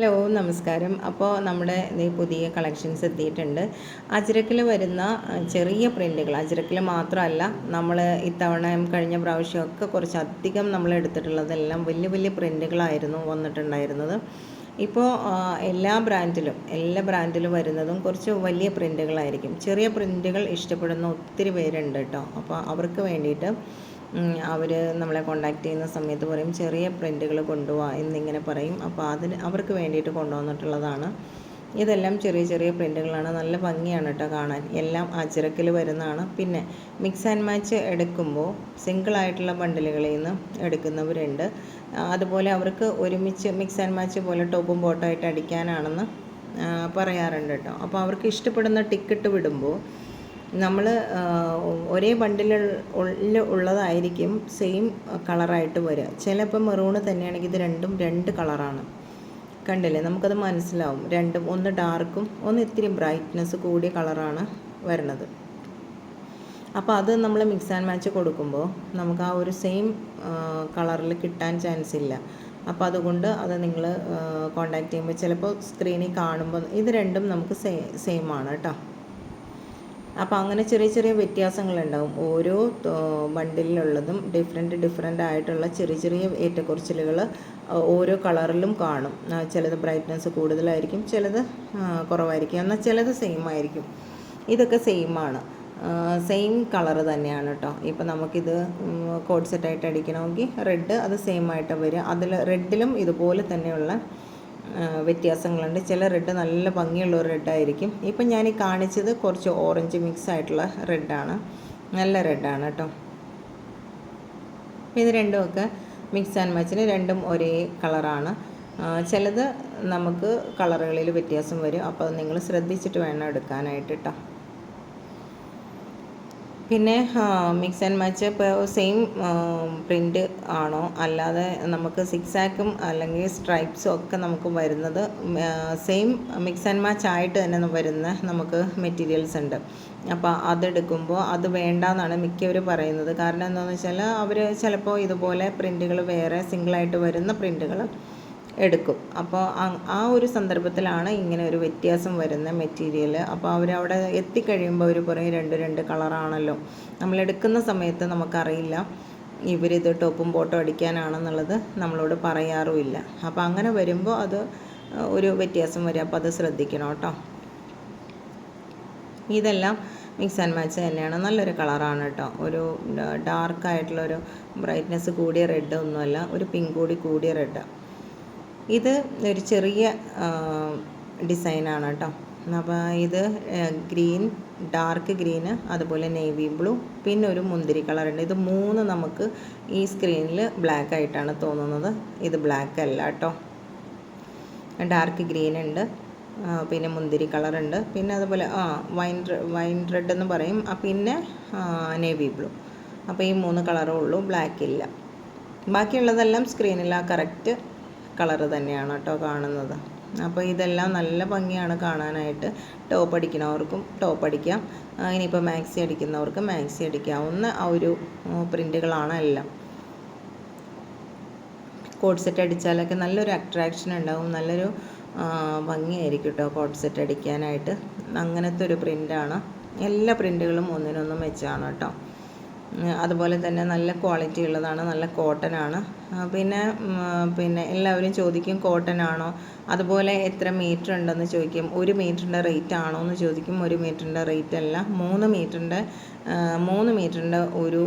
Hello നമസ്കാരം. അപ്പോൾ നമ്മുടെ പുതിയ കളക്ഷൻസ് എത്തിയിട്ടുണ്ട്. അജ്രക്കിൽ വരുന്ന ചെറിയ പ്രിന്റുകൾ അജ്രക്കിൽ മാത്രമല്ല നമ്മൾ ഇത്തവണ കഴിഞ്ഞ പ്രാവശ്യമൊക്കെ കുറച്ചധികം നമ്മൾ എടുത്തിട്ടുള്ളതെല്ലാം വലിയ വലിയ പ്രിന്റുകളായിരുന്നു വന്നിട്ടുണ്ടായിരുന്നത്. ഇപ്പോൾ എല്ലാ ബ്രാൻഡിലും എല്ലാ ബ്രാൻഡിലും വരുന്നതും കുറച്ച് വലിയ പ്രിന്റുകളായിരിക്കും ചെറിയ പ്രിന്റുകൾ ഇഷ്ടപ്പെടുന്ന ഒത്തിരി പേരുണ്ട് കേട്ടോ. അപ്പോൾ അവർക്ക് വേണ്ടിയിട്ട് അവർ നമ്മളെ കോണ്ടാക്ട് ചെയ്യുന്ന സമയത്ത് പറയും ചെറിയ പ്രിന്റുകൾ കൊണ്ടുപോവാ എന്നിങ്ങനെ പറയും. അപ്പോൾ അതിന് അവർക്ക് വേണ്ടിയിട്ട് കൊണ്ടുവന്നിട്ടുള്ളതാണ്. ഇതെല്ലാം ചെറിയ ചെറിയ പ്രിന്റുകളാണ് നല്ല ഭംഗിയാണ് കേട്ടോ കാണാൻ. എല്ലാം അജരക്കിൽ വരുന്നതാണ്. പിന്നെ മിക്സ് ആൻഡ് മാച്ച് എടുക്കുമ്പോൾ സിംഗിളായിട്ടുള്ള ബണ്ടിലുകളിൽ നിന്ന് എടുക്കുന്നവരുണ്ട്. അതുപോലെ അവർക്ക് ഒരുമിച്ച് മിക്സ് ആൻഡ് മാച്ച് പോലെ ടോപ്പും ബോട്ടായിട്ട് അടിക്കാനാണെന്ന് പറയാറുണ്ട് കേട്ടോ. അപ്പോൾ അവർക്ക് ഇഷ്ടപ്പെടുന്ന ടിക്കറ്റ് വിടുമ്പോൾ നമ്മൾ ഒരേ ബണ്ടിൽ ഉള്ളതായിരിക്കും സെയിം കളറായിട്ട് വരിക ചിലപ്പോൾ മെറൂണ് തന്നെയാണെങ്കിൽ ഇത് രണ്ടും രണ്ട് കളറാണ്. കണ്ടില്ലേ? നമുക്കത് മനസ്സിലാവും. രണ്ടും ഒന്ന് ഡാർക്കും ഒന്ന് ഇത്തിരി ബ്രൈറ്റ്നെസ് കൂടിയ കളറാണ് വരുന്നത്. അപ്പോൾ അത് നമ്മൾ മിക്സ് ആൻഡ് മാച്ച് കൊടുക്കുമ്പോൾ നമുക്ക് ആ ഒരു സെയിം കളറിൽ കിട്ടാൻ ചാൻസ് ഇല്ല. അപ്പോൾ അതുകൊണ്ട് അത് നിങ്ങൾ കോണ്ടാക്ട് ചെയ്യുമ്പോൾ ചിലപ്പോൾ സ്ക്രീനിൽ കാണുമ്പോൾ ഇത് രണ്ടും നമുക്ക് സെയിം ആണ് കേട്ടോ. അപ്പോൾ അങ്ങനെ ചെറിയ ചെറിയ വ്യത്യാസങ്ങളുണ്ടാവും. ഓരോ ബണ്ടിലുള്ളതും ഡിഫറെന്റ് ഡിഫറെന്റ് ആയിട്ടുള്ള ചെറിയ ചെറിയ ഏറ്റക്കുറച്ചിലുകൾ ഓരോ കളറിലും കാണും. ചിലത് ബ്രൈറ്റ്നസ് കൂടുതലായിരിക്കും ചിലത് കുറവായിരിക്കും. എന്നാൽ ചിലത് സെയിം ആയിരിക്കും. ഇതൊക്കെ സെയിം ആണ്. സെയിം കളർ തന്നെയാണ് കേട്ടോ. ഇപ്പം നമുക്കിത് കോഡ് സെറ്റായിട്ട് അടിക്കണമെങ്കിൽ റെഡ് അത് സെയിം ആയിട്ട് വരിക. അതിൽ റെഡിലും ഇതുപോലെ തന്നെയുള്ള വ്യത്യാസങ്ങളുണ്ട്. ചില റെഡ് നല്ല ഭംഗിയുള്ള ഒരു റെഡായിരിക്കും ഇപ്പം ഞാൻ ഈ കാണിച്ചത് കുറച്ച് ഓറഞ്ച് മിക്സ് ആയിട്ടുള്ള റെഡാണ് നല്ല റെഡാണ് കേട്ടോ ഇത് രണ്ടുമൊക്കെ മിക്സ് ആൻഡ് മാച്ചിന് രണ്ടും ഒരേ കളറാണ് ചിലത് നമുക്ക് കളറുകളിൽ വ്യത്യാസം വരും. അപ്പോൾ നിങ്ങൾ ശ്രദ്ധിച്ചിട്ട് വേണം എടുക്കാനായിട്ട് കേട്ടോ പിന്നെ മിക്സ് ആൻഡ് മാച്ച് ഇപ്പോൾ സെയിം പ്രിന്റ് ആണോ? അല്ലാതെ നമുക്ക് സിക്സ് ആക്കും അല്ലെങ്കിൽ സ്ട്രൈപ്സും ഒക്കെ നമുക്ക് വരുന്നത് സെയിം മിക്സ് ആൻഡ് മാച്ച് ആയിട്ട് തന്നെ വരുന്ന നമുക്ക് മെറ്റീരിയൽസ് ഉണ്ട്. അപ്പോൾ അതെടുക്കുമ്പോൾ അത് വേണ്ടെന്നാണ് മിക്കവർ പറയുന്നത്. കാരണം എന്താണെന്ന് വെച്ചാൽ അവർ ചിലപ്പോൾ ഇതുപോലെ പ്രിന്റുകൾ വേറെ സിംഗിളായിട്ട് വരുന്ന പ്രിന്റുകൾ എടുക്കും. അപ്പോൾ ആ ഒരു സന്ദർഭത്തിലാണ് ഇങ്ങനെ ഒരു വ്യത്യാസം വരുന്ന മെറ്റീരിയൽ. അപ്പോൾ അവരവിടെ എത്തിക്കഴിയുമ്പോൾ അവർ പറയും രണ്ട് രണ്ട് കളറാണല്ലോ. നമ്മൾ എടുക്കുന്ന സമയത്ത് നമുക്കറിയില്ല ഇവരിത് ടോപ്പും ബോട്ടും അടിക്കാനാണെന്നുള്ളത് നമ്മളോട് പറയാറുമില്ല. അപ്പോൾ അങ്ങനെ വരുമ്പോൾ അത് ഒരു വ്യത്യാസം വരും. അപ്പോൾ അത് ശ്രദ്ധിക്കണം കേട്ടോ. ഇതെല്ലാം മിക്സ് ആൻഡ് മാച്ച് തന്നെയാണ്. നല്ലൊരു കളറാണ് കേട്ടോ. ഒരു ഡാർക്കായിട്ടുള്ളൊരു ബ്രൈറ്റ്നെസ് കൂടിയ റെഡ് ഒന്നുമല്ല ഒരു പിങ്ക് കൂടി കൂടിയ റെഡ്. ഇത് ഒരു ചെറിയ ഡിസൈനാണ് കേട്ടോ. അപ്പോൾ ഇത് ഗ്രീൻ ഡാർക്ക് ഗ്രീന് അതുപോലെ നേവി ബ്ലൂ പിന്നെ ഒരു മുന്തിരി കളറുണ്ട്. ഇത് മൂന്ന് നമുക്ക് ഈ സ്ക്രീനിൽ ബ്ലാക്ക് ആയിട്ടാണ് തോന്നുന്നത്. ഇത് ബ്ലാക്ക് അല്ല കേട്ടോ. ഡാർക്ക് ഗ്രീൻ ഉണ്ട്. പിന്നെ മുന്തിരി കളറുണ്ട്. പിന്നെ അതുപോലെ ആ വൈൻ വൈൻ റെഡ് എന്ന് പറയും. പിന്നെ നേവി ബ്ലൂ. അപ്പോൾ ഈ മൂന്ന് കളറേ ഉള്ളൂ. ബ്ലാക്ക് ഇല്ല ബാക്കിയുള്ളതെല്ലാം സ്ക്രീനിൽ ആ കറക്റ്റ് കളറ് തന്നെയാണ് കേട്ടോ കാണുന്നത്. അപ്പോൾ ഇതെല്ലാം നല്ല ഭംഗിയാണ് കാണാനായിട്ട്. ടോപ്പ് അടിക്കുന്നവർക്കും ടോപ്പ് അടിക്കാം. ഇനിയിപ്പോൾ മാക്സി അടിക്കുന്നവർക്കും മാക്സി അടിക്കാവുന്ന ആ ഒരു പ്രിന്റുകളാണ് എല്ലാം. കോട്ട് സെറ്റ് അടിച്ചാലൊക്കെ നല്ലൊരു അട്രാക്ഷൻ ഉണ്ടാവും. നല്ലൊരു ഭംഗിയായിരിക്കും കേട്ടോ കോട്ട് സെറ്റ് അടിക്കാനായിട്ട്. അങ്ങനത്തെ ഒരു പ്രിന്റാണ് എല്ലാ പ്രിന്റുകളും ഒന്നിനൊന്നും വെച്ചാണ് കേട്ടോ. അതുപോലെ തന്നെ നല്ല ക്വാളിറ്റി ഉള്ളതാണ് നല്ല കോട്ടൺ ആണ്. പിന്നെ പിന്നെ എല്ലാവരും ചോദിക്കും കോട്ടൺ ആണോ? അതുപോലെ എത്ര മീറ്റർ ഉണ്ടെന്ന് ചോദിക്കും. ഒരു മീറ്ററിന്റെ റേറ്റ് ആണോ എന്ന് ചോദിക്കും. ഒരു മീറ്ററിന്റെ റേറ്റ് അല്ല മൂന്ന് മീറ്ററിന്റെ മൂന്ന് മീറ്ററിന്റെ ഒരു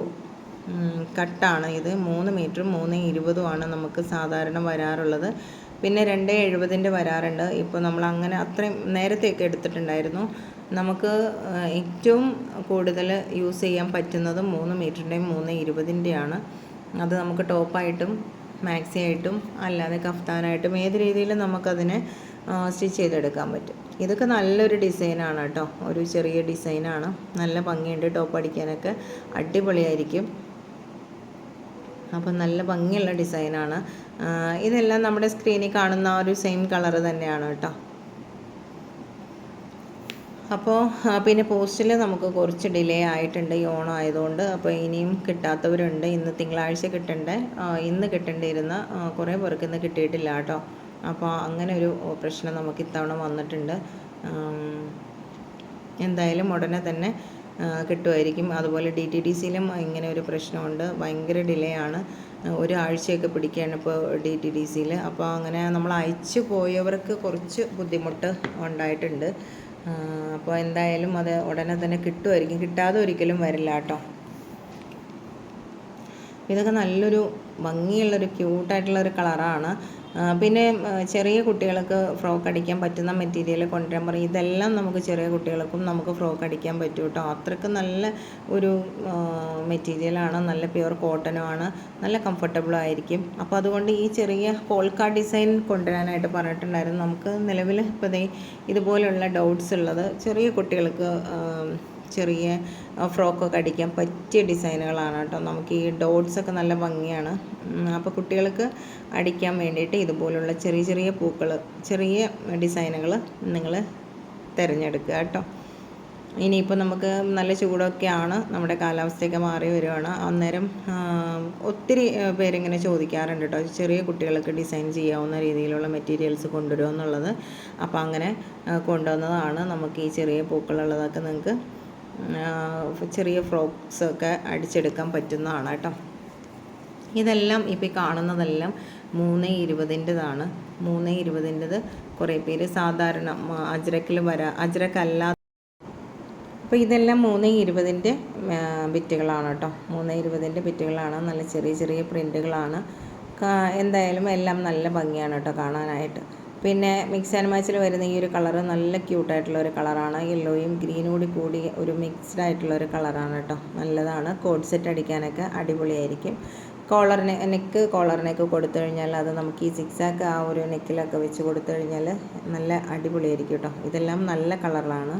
കട്ടാണ് ഇത്. മൂന്ന് മീറ്ററും മൂന്ന് ഇരുപതുമാണ് നമുക്ക് സാധാരണ വരാറുള്ളത്. പിന്നെ രണ്ട് എഴുപതിന്റെ വരാറുണ്ട്. ഇപ്പോൾ നമ്മൾ അങ്ങനെ അത്രയും നേരത്തെയൊക്കെ എടുത്തിട്ടുണ്ടായിരുന്നു. നമുക്ക് ഏറ്റവും കൂടുതൽ യൂസ് ചെയ്യാൻ പറ്റുന്നത് മൂന്ന് മീറ്ററിന്റെയും മൂന്ന് ഇരുപതിന്റെയാണ്. അത് നമുക്ക് ടോപ്പായിട്ടും മാക്സി ആയിട്ടും അല്ലാതെ കഫ്താനായിട്ടും ഏത് രീതിയിലും നമുക്കതിനെ സ്റ്റിച്ച് ചെയ്തെടുക്കാൻ പറ്റും. ഇതൊക്കെ നല്ലൊരു ഡിസൈനാണ് കേട്ടോ. ഒരു ചെറിയ ഡിസൈനാണ്. നല്ല ഭംഗിയുണ്ട് ടോപ്പ് അടിക്കാനൊക്കെ. അടിപൊളിയായിരിക്കും. അപ്പം നല്ല ഭംഗിയുള്ള ഡിസൈനാണ്. ഇതെല്ലാം നമ്മുടെ സ്ക്രീനിൽ കാണുന്ന ഒരു സെയിം കളർ തന്നെയാണ് കേട്ടോ. അപ്പോൾ പിന്നെ പോസ്റ്റിൽ നമുക്ക് കുറച്ച് ഡിലേ ആയിട്ടുണ്ട് ഈ ഓണം ആയതുകൊണ്ട്. അപ്പോൾ ഇനിയും കിട്ടാത്തവരുണ്ട്. ഇന്ന് തിങ്കളാഴ്ച കിട്ടണ്ടേ? ഇന്ന് കിട്ടേണ്ടിയിരുന്ന കുറേ പേർക്ക് ഇന്ന് കിട്ടിയിട്ടില്ല കേട്ടോ. അപ്പോൾ അങ്ങനെ ഒരു പ്രശ്നം നമുക്ക് ഇത്തവണ വന്നിട്ടുണ്ട്. എന്തായാലും ഉടനെ തന്നെ കിട്ടുമായിരിക്കും. അതുപോലെ ഡി ടി ഡി സിയിലും ഇങ്ങനെ ഒരു പ്രശ്നമുണ്ട്. ഭയങ്കര ഡിലേ ആണ്. ഒരാഴ്ചയൊക്കെ പിടിക്കുകയാണ് ഇപ്പോൾ ഡി ടി ഡി സിയിൽ. അപ്പോൾ അങ്ങനെ നമ്മൾ അയച്ചു പോയവർക്ക് കുറച്ച് ബുദ്ധിമുട്ട് ഉണ്ടായിട്ടുണ്ട്. അപ്പോൾ എന്തായാലും അത് ഉടനെ തന്നെ കിട്ടുമായിരിക്കും. കിട്ടാതെ ഒരിക്കലും വരില്ല കേട്ടോ. ഇതൊക്കെ നല്ലൊരു ഭംഗിയുള്ളൊരു ക്യൂട്ടായിട്ടുള്ളൊരു കളറാണ് പിന്നെ ചെറിയ കുട്ടികൾക്ക് ഫ്രോക്ക് അടിക്കാൻ പറ്റുന്ന മെറ്റീരിയൽ കൊണ്ടുവരാൻ പറയും ഇതെല്ലാം നമുക്ക് ചെറിയ കുട്ടികൾക്കും നമുക്ക് ഫ്രോക്ക് അടിക്കാൻ പറ്റും കേട്ടോ അത്രയ്ക്ക് നല്ല ഒരു മെറ്റീരിയലാണ് നല്ല പ്യുവർ കോട്ടനുമാണ് നല്ല കംഫർട്ടബിൾ ആയിരിക്കും. അപ്പോൾ അതുകൊണ്ട് ഈ ചെറിയ പോൾക്ക ഡിസൈൻ കൊണ്ടുവരാനായിട്ട് പറഞ്ഞിട്ടുണ്ടായിരുന്നു. നമുക്ക് നിലവിൽ ഇപ്പോൾ ദേ ഇതുപോലുള്ള ഡൗട്ട്സ് ഉള്ളത് ചെറിയ കുട്ടികൾക്ക് ചെറിയ ഫ്രോക്കൊക്കെ അടിക്കാൻ പറ്റിയ ഡിസൈനുകളാണ് കേട്ടോ. നമുക്ക് ഈ ഡോട്ട്സ് ഒക്കെ നല്ല ഭംഗിയാണ്. അപ്പോൾ കുട്ടികൾക്ക് അടിക്കാൻ വേണ്ടിയിട്ട് ഇതുപോലുള്ള ചെറിയ ചെറിയ പൂക്കൾ ചെറിയ ഡിസൈനുകൾ നിങ്ങൾ തിരഞ്ഞെടുക്കുക കേട്ടോ. ഇനിയിപ്പോൾ നമുക്ക് നല്ല ചൂടൊക്കെയാണ്. നമ്മുടെ കാലാവസ്ഥയൊക്കെ മാറി വരുവാണ്. അന്നേരം ഒത്തിരി പേരിങ്ങനെ ചോദിക്കാറുണ്ട് കേട്ടോ. ചെറിയ കുട്ടികൾക്ക് ഡിസൈൻ ചെയ്യാവുന്ന രീതിയിലുള്ള മെറ്റീരിയൽസ് കൊണ്ടുവരുമോ എന്നുള്ളത് അപ്പോൾ അങ്ങനെ കൊണ്ടുവന്നതാണ് നമുക്ക് ഈ ചെറിയ പൂക്കളുള്ളതൊക്കെ നിങ്ങൾക്ക് ചെറിയ ഫ്രോക്സൊക്കെ അടിച്ചെടുക്കാൻ പറ്റുന്നതാണ് കേട്ടോ. ഇതെല്ലാം ഇപ്പോൾ കാണുന്നതെല്ലാം മൂന്ന് ഇരുപതിന്റെതാണ്. മൂന്ന് ഇരുപതിന്റെത് കുറേ പേര് സാധാരണ അജ്രക്കിൽ വരാ അജ്രക്കല്ലാതെ അപ്പോൾ ഇതെല്ലാം മൂന്ന് ഇരുപതിന്റെ ബിറ്റുകളാണ് കേട്ടോ. മൂന്ന് ഇരുപതിന്റെ ബിറ്റുകളാണ്. നല്ല ചെറിയ ചെറിയ പ്രിന്റുകളാണ് എന്തായാലും എല്ലാം നല്ല ഭംഗിയാണ് കേട്ടോ കാണാനായിട്ട്. പിന്നെ മിക്സ് ആൻഡ് മാച്ചിൽ വരുന്ന ഈ ഒരു കളറ് നല്ല ക്യൂട്ടായിട്ടുള്ള ഒരു കളറാണ്. യെല്ലോയും ഗ്രീനും കൂടി കൂടി ഒരു മിക്സ്ഡ് ആയിട്ടുള്ള ഒരു കളറാണ് കേട്ടോ നല്ലതാണ്. കോഡ് സെറ്റ് അടിക്കാനൊക്കെ അടിപൊളിയായിരിക്കും. കോളറിന് നെക്ക് കോളറിനൊക്കെ കൊടുത്തു കഴിഞ്ഞാൽ അത് നമുക്ക് ഈ സിക്സാക്ക് ആ ഒരു നെക്കിലൊക്കെ വെച്ച് കൊടുത്തു കഴിഞ്ഞാൽ നല്ല അടിപൊളിയായിരിക്കും കേട്ടോ ഇതെല്ലാം നല്ല കളറിലാണ്.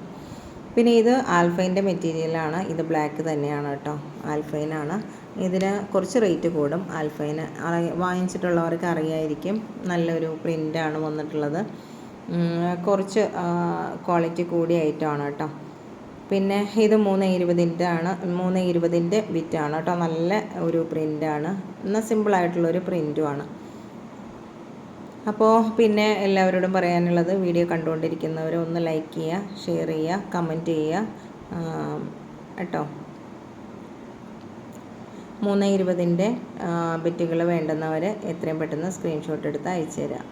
പിന്നെ ഇത് ആൽഫൈന്റെ മെറ്റീരിയലാണ്. ഇത് ബ്ലാക്ക് തന്നെയാണ് കേട്ടോ ആൽഫൈനാണ്. ഇതിന് കുറച്ച് റേറ്റ് കൂടും. ആൽഫൈന് വാങ്ങിച്ചിട്ടുള്ളവർക്ക് അറിയായിരിക്കും. നല്ലൊരു പ്രിന്റാണ് വന്നിട്ടുള്ളത്. കുറച്ച് ക്വാളിറ്റി കൂടിയ ഐറ്റമാണ് കേട്ടോ. പിന്നെ ഇത് മൂന്ന് ഇരുപതിന്റെ ആണ്. മൂന്ന് ഇരുപതിന്റെ വിറ്റാണ് കേട്ടോ. നല്ല ഒരു പ്രിന്റാണ് എന്നാൽ സിമ്പിളായിട്ടുള്ളൊരു പ്രിന്റുമാണ് അപ്പോൾ പിന്നെ എല്ലാവരോടും പറയാനുള്ളത് വീഡിയോ കണ്ടുകൊണ്ടിരിക്കുന്നവർ ഒന്ന് ലൈക്ക് ചെയ്യുക ഷെയർ ചെയ്യുക കമന്റ് ചെയ്യുക കേട്ടോ. മൂന്ന് ഇരുപതിന്റെ ബിറ്റുകൾ വേണ്ടുന്നവർ എത്രയും പെട്ടെന്ന് സ്ക്രീൻഷോട്ട് എടുത്ത് അയച്ചു തരാം